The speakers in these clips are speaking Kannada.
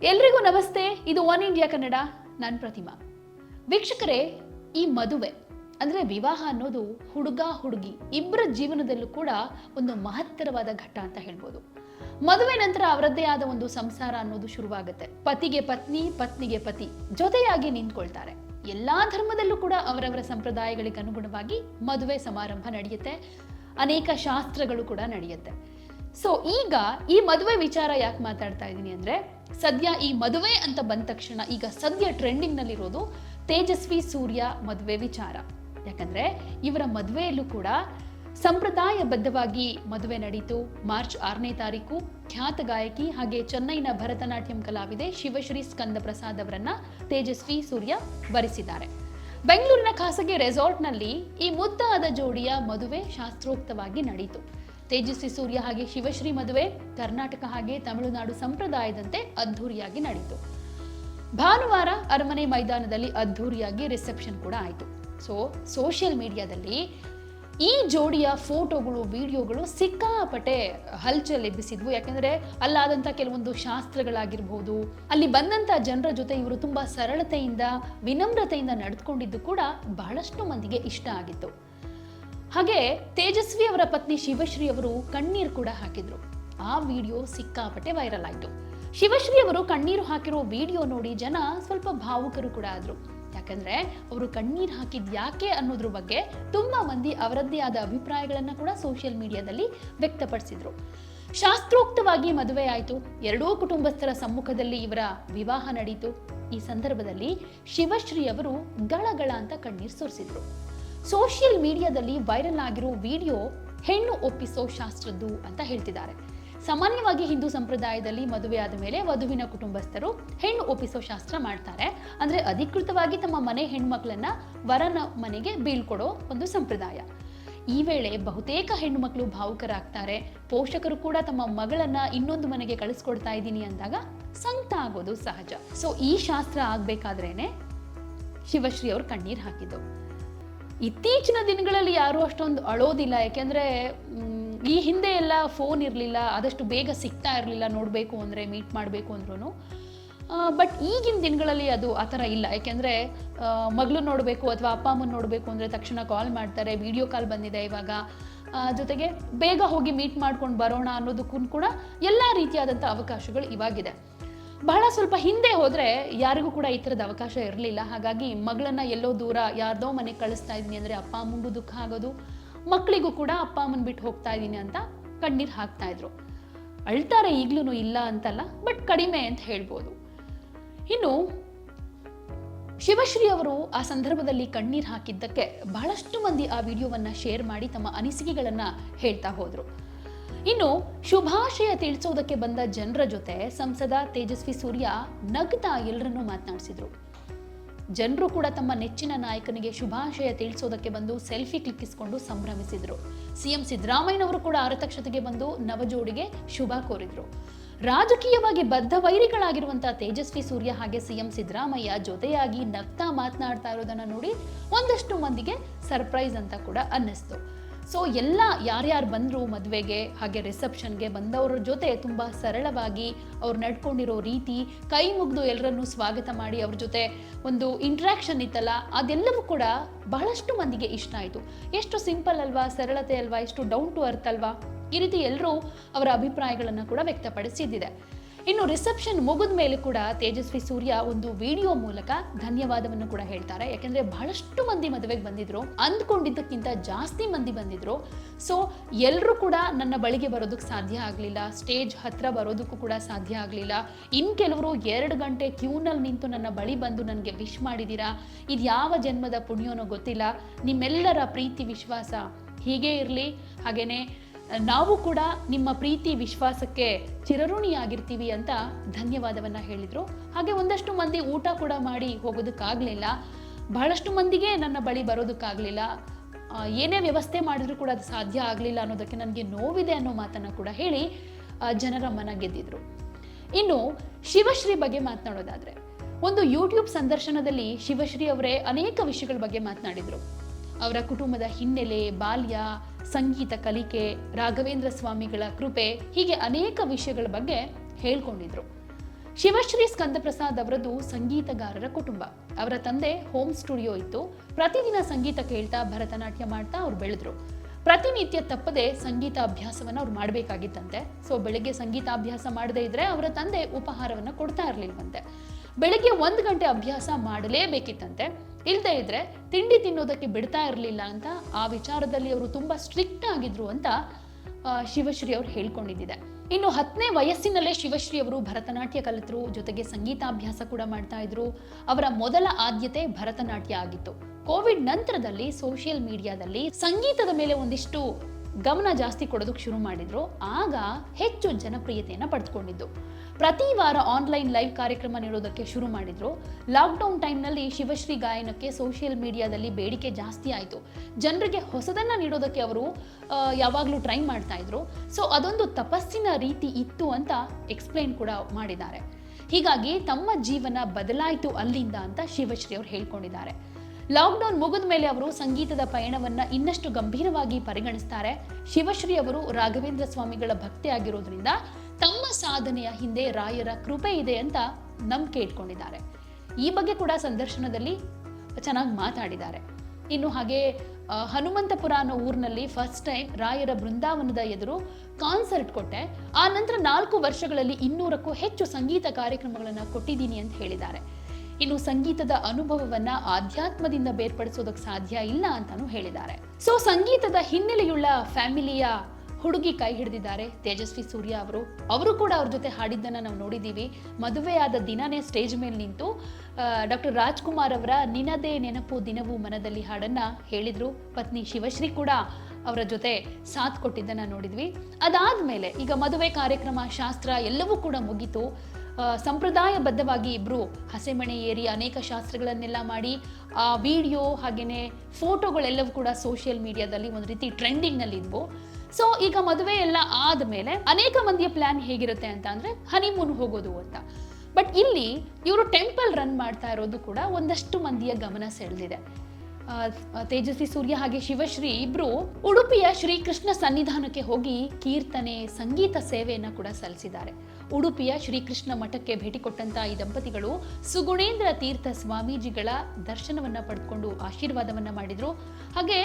ಎಲ್ರಿಗೂ ನಮಸ್ತೆ. ಇದು ಒನ್ ಇಂಡಿಯಾ ಕನ್ನಡ, ನಾನು ಪ್ರತಿಮಾ. ವೀಕ್ಷಕರೇ, ಈ ಮದುವೆ, ಅಂದ್ರೆ ವಿವಾಹ ಅನ್ನೋದು ಹುಡುಗ, ಹುಡುಗಿ ಇಬ್ಬರ ಜೀವನದಲ್ಲೂ ಕೂಡ ಒಂದು ಮಹತ್ತರವಾದ ಘಟ್ಟ ಅಂತ ಹೇಳ್ಬೋದು. ಮದುವೆ ನಂತರ ಅವರದ್ದೇ ಆದ ಒಂದು ಸಂಸಾರ ಅನ್ನೋದು ಶುರುವಾಗುತ್ತೆ. ಪತಿಗೆ ಪತ್ನಿ, ಪತ್ನಿಗೆ ಪತಿ ಜೊತೆಯಾಗಿ ನಿಂತ್ಕೊಳ್ತಾರೆ. ಎಲ್ಲಾ ಧರ್ಮದಲ್ಲೂ ಕೂಡ ಅವರವರ ಸಂಪ್ರದಾಯಗಳಿಗೆ ಅನುಗುಣವಾಗಿ ಮದುವೆ ಸಮಾರಂಭ ನಡೆಯುತ್ತೆ. ಅನೇಕ ಶಾಸ್ತ್ರಗಳು ಕೂಡ ನಡೆಯುತ್ತೆ. ಸೊ ಈಗ ಈ ಮದುವೆ ವಿಚಾರ ಯಾಕೆ ಮಾತಾಡ್ತಾ ಇದ್ದೀನಿ ಅಂದ್ರೆ ಸದ್ಯ ಈ ಮದುವೆ ಅಂತ ಬಂದ ತಕ್ಷಣ ಈಗ ಸದ್ಯ ಟ್ರೆಂಡಿಂಗ್ ನಲ್ಲಿರೋದು ತೇಜಸ್ವಿ ಸೂರ್ಯ ಮದುವೆ ವಿಚಾರ. ಯಾಕಂದ್ರೆ ಇವರ ಮದುವೆಯಲ್ಲೂ ಕೂಡ ಸಂಪ್ರದಾಯಬದ್ಧವಾಗಿ ಮದುವೆ ನಡೀತು. ಮಾರ್ಚ್ ಆರನೇ ತಾರೀಕು ಖ್ಯಾತ ಗಾಯಕಿ ಹಾಗೆ ಚೆನ್ನೈನ ಭರತನಾಟ್ಯಂ ಕಲಾವಿದೆ ಶಿವಶ್ರೀ ಸ್ಕಂದ ಪ್ರಸಾದ್ ಅವರನ್ನ ತೇಜಸ್ವಿ ಸೂರ್ಯ ವರಿಸಿದ್ದಾರೆ. ಬೆಂಗಳೂರಿನ ಖಾಸಗಿ ರೆಸಾರ್ಟ್ನಲ್ಲಿ ಈ ಮುದ್ದಾದ ಜೋಡಿಯ ಮದುವೆ ಶಾಸ್ತ್ರೋಕ್ತವಾಗಿ ನಡೆಯಿತು ತೇಜಸ್ವಿ ಸೂರ್ಯ ಹಾಗೆ ಶಿವಶ್ರೀ ಮದುವೆ ಕರ್ನಾಟಕ ಹಾಗೆ ತಮಿಳುನಾಡು ಸಂಪ್ರದಾಯದಂತೆ ಅದ್ಧೂರಿಯಾಗಿ ನಡೆಯಿತು ಭಾನುವಾರ ಅರಮನೆ ಮೈದಾನದಲ್ಲಿ ಅದ್ಧೂರಿಯಾಗಿ ರಿಸೆಪ್ಷನ್ ಕೂಡ ಆಯಿತು. ಸೊ ಸೋಷಿಯಲ್ ಮೀಡಿಯಾದಲ್ಲಿ ಈ ಜೋಡಿಯ ಫೋಟೋಗಳು, ವಿಡಿಯೋಗಳು ಸಿಕ್ಕಾಪಟ್ಟೆ ಹಲ್ಚಲ್ ಎಬ್ಬಿಸಿದ್ವು. ಯಾಕೆಂದ್ರೆ ಅಲ್ಲಾದಂಥ ಕೆಲವೊಂದು ಶಾಸ್ತ್ರಗಳಾಗಿರ್ಬೋದು, ಅಲ್ಲಿ ಬಂದಂಥ ಜನರ ಜೊತೆ ಇವರು ತುಂಬಾ ಸರಳತೆಯಿಂದ, ವಿನಮ್ರತೆಯಿಂದ ನಡೆದುಕೊಂಡಿದ್ದು ಕೂಡ ಬಹಳಷ್ಟು ಮಂದಿಗೆ ಇಷ್ಟ ಆಗಿತ್ತು. ಹಾಗೆ ತೇಜಸ್ವಿ ಅವರ ಪತ್ನಿ ಶಿವಶ್ರೀ ಅವರು ಕಣ್ಣೀರು ಕೂಡ ಹಾಕಿದ್ರು. ಆ ವಿಡಿಯೋ ಸಿಕ್ಕಾಪಟ್ಟೆ ವೈರಲ್ ಆಯ್ತು. ಶಿವಶ್ರೀ ಅವರು ಕಣ್ಣೀರು ಹಾಕಿರೋ ವಿಡಿಯೋ ನೋಡಿ ಜನ ಸ್ವಲ್ಪ ಭಾವುಕರು ಕೂಡ ಆದ್ರು. ಯಾಕಂದ್ರೆ ಅವರು ಕಣ್ಣೀರು ಹಾಕಿದ್ ಯಾಕೆ ಅನ್ನೋದ್ರ ಬಗ್ಗೆ ತುಂಬಾ ಮಂದಿ ಅವರದ್ದೇ ಆದ ಅಭಿಪ್ರಾಯಗಳನ್ನ ಕೂಡ ಸೋಷಿಯಲ್ ಮೀಡಿಯಾದಲ್ಲಿ ವ್ಯಕ್ತಪಡಿಸಿದ್ರು. ಶಾಸ್ತ್ರೋಕ್ತವಾಗಿ ಮದುವೆ ಆಯಿತು. ಎರಡೂ ಕುಟುಂಬಸ್ಥರ ಸಮ್ಮುಖದಲ್ಲಿ ಇವರ ವಿವಾಹ ನಡೀತು. ಈ ಸಂದರ್ಭದಲ್ಲಿ ಶಿವಶ್ರೀ ಅವರು ಗಳಗಳ ಅಂತ ಕಣ್ಣೀರು ಸುರಿಸಿದ್ರು. ಸೋಷಿಯಲ್ ಮೀಡಿಯಾದಲ್ಲಿ ವೈರಲ್ ಆಗಿರೋ ವಿಡಿಯೋ ಹೆಣ್ಣು ಒಪ್ಪಿಸೋ ಶಾಸ್ತ್ರದ್ದು ಅಂತ ಹೇಳ್ತಿದ್ದಾರೆ. ಸಾಮಾನ್ಯವಾಗಿ ಹಿಂದೂ ಸಂಪ್ರದಾಯದಲ್ಲಿ ಮದುವೆ ಆದ ಮೇಲೆ ವಧುವಿನ ಕುಟುಂಬಸ್ಥರು ಹೆಣ್ಣು ಒಪ್ಪಿಸೋ ಶಾಸ್ತ್ರ ಮಾಡ್ತಾರೆ. ಅಂದ್ರೆ ಅಧಿಕೃತವಾಗಿ ತಮ್ಮ ಮನೆ ಹೆಣ್ಮಕ್ಳನ್ನ ವರನ ಮನೆಗೆ ಬೀಳ್ಕೊಡೋ ಒಂದು ಸಂಪ್ರದಾಯ. ಈ ವೇಳೆ ಬಹುತೇಕ ಹೆಣ್ಣುಮಕ್ಕಳು ಭಾವುಕರಾಗ್ತಾರೆ. ಪೋಷಕರು ಕೂಡ ತಮ್ಮ ಮಗಳನ್ನ ಇನ್ನೊಂದು ಮನೆಗೆ ಕಳಿಸ್ಕೊಡ್ತಾ ಇದ್ದೀನಿ ಅಂದಾಗ ಸಂಕಟ ಆಗೋದು ಸಹಜ. ಸೊ ಈ ಶಾಸ್ತ್ರ ಆಗ್ಬೇಕಾದ್ರೇನೆ ಶಿವಶ್ರೀ ಅವರು ಕಣ್ಣೀರ್ ಹಾಕಿದ್ದು. ಇತ್ತೀಚಿನ ದಿನಗಳಲ್ಲಿ ಯಾರು ಅಷ್ಟೊಂದು ಅಳೋದಿಲ್ಲ. ಯಾಕೆಂದ್ರೆ ಈ ಹಿಂದೆ ಎಲ್ಲ ಫೋನ್ ಇರಲಿಲ್ಲ, ಆದಷ್ಟು ಬೇಗ ಸಿಗ್ತಾ ಇರಲಿಲ್ಲ ನೋಡಬೇಕು ಅಂದರೆ, ಮೀಟ್ ಮಾಡಬೇಕು ಅಂದ್ರೂ ಬಟ್ ಈಗಿನ ದಿನಗಳಲ್ಲಿ ಅದು ಆ ಥರ ಇಲ್ಲ. ಯಾಕೆಂದರೆ ಮಗಳು ನೋಡಬೇಕು ಅಥವಾ ಅಪ್ಪ ಅಮ್ಮನ ನೋಡಬೇಕು ಅಂದರೆ ತಕ್ಷಣ ಕಾಲ್ ಮಾಡ್ತಾರೆ, ವಿಡಿಯೋ ಕಾಲ್ ಬಂದಿದೆ ಇವಾಗ. ಜೊತೆಗೆ ಬೇಗ ಹೋಗಿ ಮೀಟ್ ಮಾಡ್ಕೊಂಡು ಬರೋಣ ಅನ್ನೋದಕ್ಕೂ ಕೂಡ ಎಲ್ಲ ರೀತಿಯಾದಂಥ ಅವಕಾಶಗಳು ಇವಾಗಿದೆ. ಬಹಳ ಸ್ವಲ್ಪ ಹಿಂದೆ ಹೋದ್ರೆ ಯಾರಿಗೂ ಕೂಡ ಈ ಥರದ ಅವಕಾಶ ಇರಲಿಲ್ಲ. ಹಾಗಾಗಿ ಮಗಳನ್ನ ಎಲ್ಲೋ ದೂರ ಯಾರ್ದೋ ಮನೆಗೆ ಕಳಿಸ್ತಾ ಇದ್ದೀನಿ ಅಂದರೆ ಅಪ್ಪ ಅಮ್ಮಂಗೂ ದುಃಖ ಆಗೋದು ಮಕ್ಕಳಿಗೂ ಕೂಡ ಅಪ್ಪ ಅಮ್ಮನ ಬಿಟ್ಟು ಹೋಗ್ತಾ ಇದ್ದೀನಿ ಅಂತ ಕಣ್ಣೀರು ಹಾಕ್ತಾ ಇದ್ರು. ಅಳ್ತಾರೆ ಈಗ್ಲೂ ಇಲ್ಲ ಅಂತಲ್ಲ, ಬಟ್ ಕಡಿಮೆ ಅಂತ ಹೇಳ್ಬೋದು. ಇನ್ನು ಶಿವಶ್ರೀ ಅವರು ಆ ಸಂದರ್ಭದಲ್ಲಿ ಕಣ್ಣೀರು ಹಾಕಿದ್ದಕ್ಕೆ ಬಹಳಷ್ಟು ಮಂದಿ ಆ ವಿಡಿಯೋವನ್ನ ಶೇರ್ ಮಾಡಿ ತಮ್ಮ ಅನಿಸಿಕೆಗಳನ್ನ ಹೇಳ್ತಾ ಹೋದ್ರು. ಇನ್ನು ಶುಭಾಶಯ ತಿಳಿಸೋದಕ್ಕೆ ಬಂದ ಜನರ ಜೊತೆ ಸಂಸದ ತೇಜಸ್ವಿ ಸೂರ್ಯ ನಗ್ತಾ ಎಲ್ಲರನ್ನೂ ಮಾತನಾಡಿಸಿದ್ರು. ಜನರು ಕೂಡ ತಮ್ಮ ನೆಚ್ಚಿನ ನಾಯಕನಿಗೆ ಶುಭಾಶಯ ತಿಳಿಸೋದಕ್ಕೆ ಬಂದು ಸೆಲ್ಫಿ ಕ್ಲಿಕ್ಕಿಸಿಕೊಂಡು ಸಂಭ್ರಮಿಸಿದ್ರು. ಸಿಎಂ ಸಿದ್ದರಾಮಯ್ಯನವರು ಕೂಡ ಆರತಕ್ಷತೆಗೆ ಬಂದು ನವಜೋಡಿಗೆ ಶುಭ ಕೋರಿದ್ರು. ರಾಜಕೀಯವಾಗಿ ಬದ್ಧ ವೈರಿಗಳಾಗಿರುವಂತಹ ತೇಜಸ್ವಿ ಸೂರ್ಯ ಹಾಗೆ ಸಿಎಂ ಸಿದ್ದರಾಮಯ್ಯ ಜೊತೆಯಾಗಿ ನಗ್ತಾ ಮಾತನಾಡ್ತಾ ಇರೋದನ್ನ ನೋಡಿ ಒಂದಷ್ಟು ಮಂದಿಗೆ ಸರ್ಪ್ರೈಸ್ ಅಂತ ಕೂಡ ಅನ್ನಿಸ್ತು. ಸೊ ಎಲ್ಲ ಯಾರ್ಯಾರು ಬಂದರು ಮದುವೆಗೆ, ಹಾಗೆ ರಿಸೆಪ್ಷನ್ಗೆ ಬಂದವರ ಜೊತೆ ತುಂಬ ಸರಳವಾಗಿ ಅವ್ರು ನಡ್ಕೊಂಡಿರೋ ರೀತಿ ಕೈ ಮುಗಿದು ಎಲ್ಲರನ್ನೂ ಸ್ವಾಗತ ಮಾಡಿ ಅವ್ರ ಜೊತೆ ಒಂದು ಇಂಟ್ರ್ಯಾಕ್ಷನ್ ಇತ್ತಲ್ಲ, ಅದೆಲ್ಲವೂ ಕೂಡ ಬಹಳಷ್ಟು ಮಂದಿಗೆ ಇಷ್ಟ ಆಯಿತು. ಎಷ್ಟು ಸಿಂಪಲ್ ಅಲ್ವಾ, ಸರಳತೆ ಅಲ್ವಾ, ಎಷ್ಟು ಡೌನ್ ಟು ಅರ್ತ್ ಅಲ್ವಾ? ಈ ರೀತಿ ಎಲ್ಲರೂ ಅವರ ಅಭಿಪ್ರಾಯಗಳನ್ನು ಕೂಡ ವ್ಯಕ್ತಪಡಿಸಿದ್ದಿದೆ. ಇನ್ನು ರಿಸೆಪ್ಷನ್ ಮುಗಿದ ಮೇಲೆ ಕೂಡ ತೇಜಸ್ವಿ ಸೂರ್ಯ ಒಂದು ವಿಡಿಯೋ ಮೂಲಕ ಧನ್ಯವಾದವನ್ನು ಕೂಡ ಹೇಳ್ತಾರೆ. ಯಾಕೆಂದ್ರೆ ಬಹಳಷ್ಟು ಮಂದಿ ಮದುವೆಗೆ ಬಂದಿದ್ರು, ಅಂದ್ಕೊಂಡಿದ್ದಕ್ಕಿಂತ ಜಾಸ್ತಿ ಮಂದಿ ಬಂದಿದ್ರು. ಸೊ ಎಲ್ಲರೂ ಕೂಡ ನನ್ನ ಬಳಿಗೆ ಬರೋದಕ್ಕೆ ಸಾಧ್ಯ ಆಗಲಿಲ್ಲ, ಸ್ಟೇಜ್ ಹತ್ರ ಬರೋದಕ್ಕೂ ಕೂಡ ಸಾಧ್ಯ ಆಗಲಿಲ್ಲ. ಇನ್ನು ಕೆಲವರು ಎರಡು ಗಂಟೆ ಕ್ಯೂನಲ್ಲಿ ನಿಂತು ನನ್ನ ಬಳಿ ಬಂದು ನನಗೆ ವಿಶ್ ಮಾಡಿದ್ದೀರಾ ಇದು ಯಾವ ಜನ್ಮದ ಪುಣ್ಯನೋ ಗೊತ್ತಿಲ್ಲ. ನಿಮ್ಮೆಲ್ಲರ ಪ್ರೀತಿ, ವಿಶ್ವಾಸ ಹೀಗೆ ಇರಲಿ. ಹಾಗೇನೆ ನಾವು ಕೂಡ ನಿಮ್ಮ ಪ್ರೀತಿ, ವಿಶ್ವಾಸಕ್ಕೆ ಚಿರಋಣಿಯಾಗಿರ್ತೀವಿ ಅಂತ ಧನ್ಯವಾದವನ್ನ ಹೇಳಿದ್ರು. ಹಾಗೆ ಒಂದಷ್ಟು ಮಂದಿ ಊಟ ಕೂಡ ಮಾಡಿ ಹೋಗೋದಕ್ಕಾಗಲಿಲ್ಲ. ಬಹಳಷ್ಟು ಮಂದಿಗೆ ನನ್ನ ಬಳಿ ಬರೋದಕ್ಕಾಗಲಿಲ್ಲ. ಏನೇ ವ್ಯವಸ್ಥೆ ಮಾಡಿದ್ರು ಕೂಡ ಅದು ಸಾಧ್ಯ ಆಗಲಿಲ್ಲ ಅನ್ನೋದಕ್ಕೆ ನನಗೆ ನೋವಿದೆ ಅನ್ನೋ ಮಾತನ್ನ ಕೂಡ ಹೇಳಿ ಜನರ ಮನ ಗೆದ್ದಿದ್ರು. ಇನ್ನು ಶಿವಶ್ರೀ ಬಗ್ಗೆ ಮಾತನಾಡೋದಾದ್ರೆ, ಒಂದು ಯೂಟ್ಯೂಬ್ ಸಂದರ್ಶನದಲ್ಲಿ ಶಿವಶ್ರೀ ಅವರೇ ಅನೇಕ ವಿಷಯಗಳ ಬಗ್ಗೆ ಮಾತನಾಡಿದ್ರು. ಅವರ ಕುಟುಂಬದ ಹಿನ್ನೆಲೆ, ಬಾಲ್ಯ, ಸಂಗೀತ, ಕಲಿಕೆ, ರಾಘವೇಂದ್ರ ಸ್ವಾಮಿಗಳ ಕೃಪೆ, ಹೀಗೆ ಅನೇಕ ವಿಷಯಗಳ ಬಗ್ಗೆ ಹೇಳ್ಕೊಂಡಿದ್ರು. ಶಿವಶ್ರೀ ಸ್ಕಂದಪ್ರಸಾದ್ ಅವರದು ಸಂಗೀತಗಾರರ ಕುಟುಂಬ. ಅವರ ತಂದೆ ಹೋಮ್ ಸ್ಟುಡಿಯೋ ಇತ್ತು. ಪ್ರತಿದಿನ ಸಂಗೀತ ಕೇಳ್ತಾ ಭರತನಾಟ್ಯ ಮಾಡ್ತಾ ಅವ್ರು ಬೆಳೆದ್ರು. ಪ್ರತಿನಿತ್ಯ ತಪ್ಪದೆ ಸಂಗೀತ ಅಭ್ಯಾಸವನ್ನ ಅವ್ರು ಮಾಡಬೇಕಾಗಿತ್ತಂತೆ. ಸೊ, ಬೆಳಗ್ಗೆ ಸಂಗೀತಾಭ್ಯಾಸ ಮಾಡದೇ ಇದ್ರೆ ಅವರ ತಂದೆ ಉಪಹಾರವನ್ನ ಕೊಡ್ತಾ ಇರ್ಲಿಲ್ವಂತೆ. ಬೆಳಗ್ಗೆ ಒಂದು ಗಂಟೆ ಅಭ್ಯಾಸ ಮಾಡಲೇಬೇಕಿತ್ತಂತೆ. ಇಲ್ಲದೆ ಇದ್ರೆ ತಿಂಡಿ ತಿನ್ನೋದಕ್ಕೆ ಬಿಡ್ತಾ ಇರಲಿಲ್ಲ ಅಂತ ಆ ವಿಚಾರದಲ್ಲಿ ಅವರು ತುಂಬ ಸ್ಟ್ರಿಕ್ಟ್ ಆಗಿದ್ರು ಅಂತ ಶಿವಶ್ರೀ ಅವರು ಹೇಳ್ಕೊಂಡಿದ್ದಿದೆ. ಇನ್ನು ಹತ್ತನೇ ವಯಸ್ಸಿನಲ್ಲೇ ಶಿವಶ್ರೀ ಅವರು ಭರತನಾಟ್ಯ ಕಲಿತರು, ಜೊತೆಗೆ ಸಂಗೀತಾಭ್ಯಾಸ ಕೂಡ ಮಾಡ್ತಾ ಇದ್ರು. ಅವರ ಮೊದಲ ಆದ್ಯತೆ ಭರತನಾಟ್ಯ ಆಗಿತ್ತು. ಕೋವಿಡ್ ನಂತರದಲ್ಲಿ ಸೋಷಿಯಲ್ ಮೀಡಿಯಾದಲ್ಲಿ ಸಂಗೀತದ ಮೇಲೆ ಒಂದಿಷ್ಟು ಗಮನ ಜಾಸ್ತಿ ಕೊಡೋದಕ್ಕೆ ಶುರು ಮಾಡಿದ್ರು. ಆಗ ಹೆಚ್ಚು ಜನಪ್ರಿಯತೆಯನ್ನು ಪಡೆದುಕೊಂಡಿದ್ದು. ಪ್ರತಿ ವಾರ ಆನ್ಲೈನ್ ಲೈವ್ ಕಾರ್ಯಕ್ರಮ ನೀಡೋದಕ್ಕೆ ಶುರು ಮಾಡಿದ್ರು. ಲಾಕ್ಡೌನ್ ಟೈಮ್ನಲ್ಲಿ ಶಿವಶ್ರೀ ಗಾಯನಕ್ಕೆ ಸೋಷಿಯಲ್ ಮೀಡಿಯಾದಲ್ಲಿ ಬೇಡಿಕೆ ಜಾಸ್ತಿ ಆಯಿತು. ಜನರಿಗೆ ಹೊಸದನ್ನ ನೀಡೋದಕ್ಕೆ ಅವರು ಯಾವಾಗಲೂ ಟ್ರೈ ಮಾಡ್ತಾ ಇದ್ರು. ಸೊ ಅದೊಂದು ತಪಸ್ಸಿನ ರೀತಿ ಇತ್ತು ಅಂತ ಎಕ್ಸ್ಪ್ಲೈನ್ ಕೂಡ ಮಾಡಿದ್ದಾರೆ. ಹೀಗಾಗಿ ತಮ್ಮ ಜೀವನ ಬದಲಾಯಿತು ಅಲ್ಲಿಂದ ಅಂತ ಶಿವಶ್ರೀ ಅವರು ಹೇಳ್ಕೊಂಡಿದ್ದಾರೆ. ಲಾಕ್ಡೌನ್ ಮುಗಿದ ಮೇಲೆ ಅವರು ಸಂಗೀತದ ಪಯಣವನ್ನ ಇನ್ನಷ್ಟು ಗಂಭೀರವಾಗಿ ಪರಿಗಣಿಸ್ತಾರೆ. ಶಿವಶ್ರೀ ಅವರು ರಾಘವೇಂದ್ರ ಸ್ವಾಮಿಗಳ ಭಕ್ತಿ ಆಗಿರೋದ್ರಿಂದ ತಮ್ಮ ಸಾಧನೆಯ ಹಿಂದೆ ರಾಯರ ಕೃಪೆ ಇದೆ ಅಂತ ನಂಬಿಕೆ ಇಟ್ಕೊಂಡಿದ್ದಾರೆ. ಈ ಬಗ್ಗೆ ಕೂಡ ಸಂದರ್ಶನದಲ್ಲಿ ಚೆನ್ನಾಗಿ ಮಾತಾಡಿದ್ದಾರೆ. ಇನ್ನು ಹಾಗೆ ಹನುಮಂತಪುರ ಅನ್ನೋ ಊರಿನಲ್ಲಿ ಫಸ್ಟ್ ಟೈಮ್ ರಾಯರ ಬೃಂದಾವನದ ಎದುರು ಕಾನ್ಸರ್ಟ್ ಕೊಟ್ಟೆ. ಆ ನಂತರ ನಾಲ್ಕು ವರ್ಷಗಳಲ್ಲಿ ಇನ್ನೂರಕ್ಕೂ ಹೆಚ್ಚು ಸಂಗೀತ ಕಾರ್ಯಕ್ರಮಗಳನ್ನು ಕೊಟ್ಟಿದ್ದೀನಿ ಅಂತ ಹೇಳಿದ್ದಾರೆ. ಇನ್ನು ಸಂಗೀತದ ಅನುಭವವನ್ನ ಆಧ್ಯಾತ್ಮದಿಂದ ಬೇರ್ಪಡಿಸೋದಕ್ಕೆ ಸಾಧ್ಯ ಇಲ್ಲ ಅಂತಾನೂ ಹೇಳಿದ್ದಾರೆ. ಸೊ ಸಂಗೀತದ ಹಿನ್ನೆಲೆಯುಳ್ಳ ಫ್ಯಾಮಿಲಿಯ ಹುಡುಗಿ ಕೈ ಹಿಡಿದಿದ್ದಾರೆ. ತೇಜಸ್ವಿ ಸೂರ್ಯ ಅವರು ಅವರು ಕೂಡ ಅವ್ರ ಜೊತೆ ಹಾಡಿದ್ದನ್ನ ನಾವು ನೋಡಿದ್ದೀವಿ. ಮದುವೆಯಾದ ದಿನನೇ ಸ್ಟೇಜ್ ಮೇಲೆ ನಿಂತು ಡಾಕ್ಟರ್ ರಾಜ್ಕುಮಾರ್ ಅವರ ನಿನದೇ ನೆನಪು ದಿನವೂ ಮನದಲ್ಲಿ ಹಾಡನ್ನ ಹೇಳಿದ್ರು. ಪತ್ನಿ ಶಿವಶ್ರೀ ಕೂಡ ಅವರ ಜೊತೆ ಸಾಥ್ ಕೊಟ್ಟಿದ್ದನ್ನ ನೋಡಿದ್ವಿ. ಅದಾದ ಮೇಲೆ ಈಗ ಮದುವೆ ಕಾರ್ಯಕ್ರಮ, ಶಾಸ್ತ್ರ ಎಲ್ಲವೂ ಕೂಡ ಮುಗೀತು. ಸಂಪ್ರದಾಯಬದ್ಧವಾಗಿ ಇಬ್ರು ಹಸೆಮಣೆ ಏರಿ ಅನೇಕ ಶಾಸ್ತ್ರಗಳನ್ನೆಲ್ಲ ಮಾಡಿ, ಆ ವಿಡಿಯೋ ಹಾಗೆಯೇ ಫೋಟೋಗಳೆಲ್ಲವೂ ಕೂಡ ಸೋಷಿಯಲ್ ಮೀಡಿಯಾದಲ್ಲಿ ಒಂದು ರೀತಿ ಟ್ರೆಂಡಿಂಗ್ನಲ್ಲಿ ಇದ್ವು ಸೊ ಈಗ ಮದುವೆ ಎಲ್ಲ ಆದಮೇಲೆ ಅನೇಕ ಮಂದಿಯ ಪ್ಲಾನ್ ಹೇಗಿರುತ್ತೆ ಅಂತ ಅಂದ್ರೆ ಹನಿಮೂನ್ ಹೋಗೋದು ಅಂತ. ಬಟ್ ಇಲ್ಲಿ ಇವರು ಟೆಂಪಲ್ ರನ್ ಮಾಡ್ತಾ ಇರೋದು ಕೂಡ ಒಂದಷ್ಟು ಮಂದಿಯ ಗಮನ ಸೆಳೆದಿದೆ. ತೇಜಸ್ವಿ ಸೂರ್ಯ ಹಾಗೆ ಶಿವಶ್ರೀ ಇಬ್ರು ಉಡುಪಿಯ ಶ್ರೀಕೃಷ್ಣ ಸನ್ನಿಧಾನಕ್ಕೆ ಹೋಗಿ ಕೀರ್ತನೆ, ಸಂಗೀತ ಸೇವೆಯನ್ನು ಕೂಡ ಸಲ್ಲಿಸಿದ್ದಾರೆ. ಉಡುಪಿಯ ಶ್ರೀಕೃಷ್ಣ ಮಠಕ್ಕೆ ಭೇಟಿ ಕೊಟ್ಟಂತ ಈ ದಂಪತಿಗಳು ಸುಗುಣೇಂದ್ರ ತೀರ್ಥ ಸ್ವಾಮೀಜಿಗಳ ದರ್ಶನವನ್ನ ಪಡೆದುಕೊಂಡು ಆಶೀರ್ವಾದವನ್ನ ಮಾಡಿದ್ರು. ಹಾಗೆ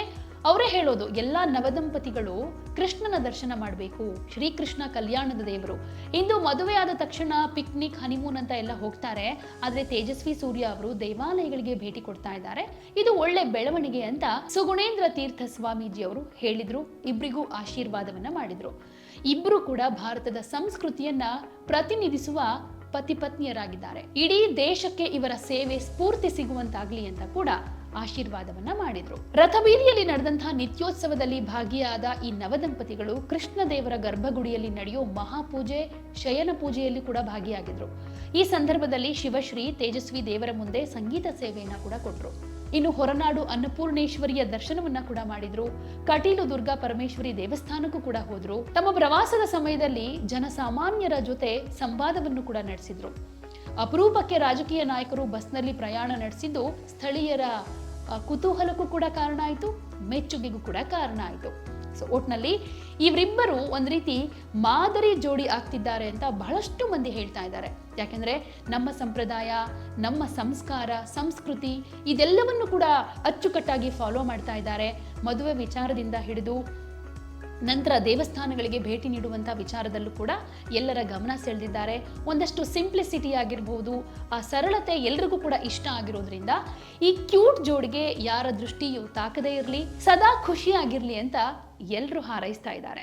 ಅವರೇ ಹೇಳೋದು, ಎಲ್ಲ ನವದಂಪತಿಗಳು ಕೃಷ್ಣನ ದರ್ಶನ ಮಾಡಬೇಕು, ಶ್ರೀಕೃಷ್ಣ ಕಲ್ಯಾಣದ ದೇವರು. ಇಂದು ಮದುವೆಯಾದ ತಕ್ಷಣ ಪಿಕ್ನಿಕ್ ಹನಿಮೂನ್ ಅಂತ ಎಲ್ಲ ಹೋಗ್ತಾರೆ. ಆದರೆ ತೇಜಸ್ವಿ ಸೂರ್ಯ ಅವರು ದೇವಾಲಯಗಳಿಗೆ ಭೇಟಿ ಕೊಡ್ತಾ ಇದ್ದಾರೆ. ಇದು ಒಳ್ಳೆ ಬೆಳವಣಿಗೆ ಅಂತ ಸುಗುಣೇಂದ್ರ ತೀರ್ಥ ಸ್ವಾಮೀಜಿ ಅವರು ಹೇಳಿದ್ರು ಇಬ್ಬರಿಗೂ ಆಶೀರ್ವಾದವನ್ನ ಮಾಡಿದ್ರು. ಇಬ್ಬರು ಕೂಡ ಭಾರತದ ಸಂಸ್ಕೃತಿಯನ್ನ ಪ್ರತಿನಿಧಿಸುವ ಪತಿ ಪತ್ನಿಯರಾಗಿದ್ದಾರೆ. ಇಡೀ ದೇಶಕ್ಕೆ ಇವರ ಸೇವೆ ಸ್ಫೂರ್ತಿ ಸಿಗುವಂತಾಗ್ಲಿ ಅಂತ ಕೂಡ ಆಶೀರ್ವಾದವನ್ನ ಮಾಡಿದ್ರು. ರಥಬೀದಿಯಲ್ಲಿ ನಡೆದಂತಹ ನಿತ್ಯೋತ್ಸವದಲ್ಲಿ ಭಾಗಿಯಾದ ಈ ನವದಂಪತಿಗಳು ಕೃಷ್ಣ ದೇವರ ಗರ್ಭಗುಡಿಯಲ್ಲಿ ನಡೆಯೋ ಮಹಾಪೂಜೆ, ಶಯನ ಪೂಜೆಯಲ್ಲಿ ಕೂಡ ಭಾಗಿಯಾಗಿದ್ರು. ಈ ಸಂದರ್ಭದಲ್ಲಿ ಶಿವಶ್ರೀ ತೇಜಸ್ವಿ ದೇವರ ಮುಂದೆ ಸಂಗೀತ ಸೇವೆಯನ್ನ ಕೂಡ ಕೊಟ್ರು. ಇನ್ನು ಹೊರನಾಡು ಅನ್ನಪೂರ್ಣೇಶ್ವರಿಯ ದರ್ಶನವನ್ನ ಕೂಡ ಮಾಡಿದ್ರು. ಕಟೀಲು ದುರ್ಗಾ ಪರಮೇಶ್ವರಿ ದೇವಸ್ಥಾನಕ್ಕೂ ಕೂಡ ಹೋದ್ರು. ತಮ್ಮ ಪ್ರವಾಸದ ಸಮಯದಲ್ಲಿ ಜನಸಾಮಾನ್ಯರ ಜೊತೆ ಸಂವಾದವನ್ನು ಕೂಡ ನಡೆಸಿದ್ರು. ಅಪರೂಪಕ್ಕೆ ರಾಜಕೀಯ ನಾಯಕರು ಬಸ್ನಲ್ಲಿ ಪ್ರಯಾಣ ನಡೆಸಿದ್ದು ಸ್ಥಳೀಯರ ಕುತೂಹಲಕ್ಕೂ ಕೂಡ ಕಾರಣ ಆಯಿತು, ಮೆಚ್ಚುಗೆಗೂ ಕೂಡ ಕಾರಣ ಆಯಿತು. ಸೊ ಒಟ್ನಲ್ಲಿ ಇವರಿಬ್ಬರು ಒಂದು ರೀತಿ ಮಾದರಿ ಜೋಡಿ ಆಗ್ತಿದ್ದಾರೆ ಅಂತ ಬಹಳಷ್ಟು ಮಂದಿ ಹೇಳ್ತಾ ಇದ್ದಾರೆ. ಯಾಕೆಂದ್ರೆ ನಮ್ಮ ಸಂಪ್ರದಾಯ, ನಮ್ಮ ಸಂಸ್ಕಾರ, ಸಂಸ್ಕೃತಿ ಇದೆಲ್ಲವನ್ನು ಕೂಡ ಅಚ್ಚುಕಟ್ಟಾಗಿ ಫಾಲೋ ಮಾಡ್ತಾ ಇದ್ದಾರೆ. ಮದುವೆ ವಿಚಾರದಿಂದ ಹಿಡಿದು ನಂತರ ದೇವಸ್ಥಾನಗಳಿಗೆ ಭೇಟಿ ನೀಡುವಂಥ ವಿಚಾರದಲ್ಲೂ ಕೂಡ ಎಲ್ಲರ ಗಮನ ಸೆಳೆದಿದ್ದಾರೆ. ಒಂದಷ್ಟು ಸಿಂಪ್ಲಿಸಿಟಿ ಆಗಿರ್ಬೋದು, ಆ ಸರಳತೆ ಎಲ್ರಿಗೂ ಕೂಡ ಇಷ್ಟ ಆಗಿರೋದ್ರಿಂದ ಈ ಕ್ಯೂಟ್ ಜೋಡಿಗೆ ಯಾರ ದೃಷ್ಟಿಯು ತಾಕದೇ ಇರಲಿ, ಸದಾ ಖುಷಿಯಾಗಿರಲಿ ಅಂತ ಎಲ್ಲರೂ ಹಾರೈಸ್ತಾ ಇದ್ದಾರೆ.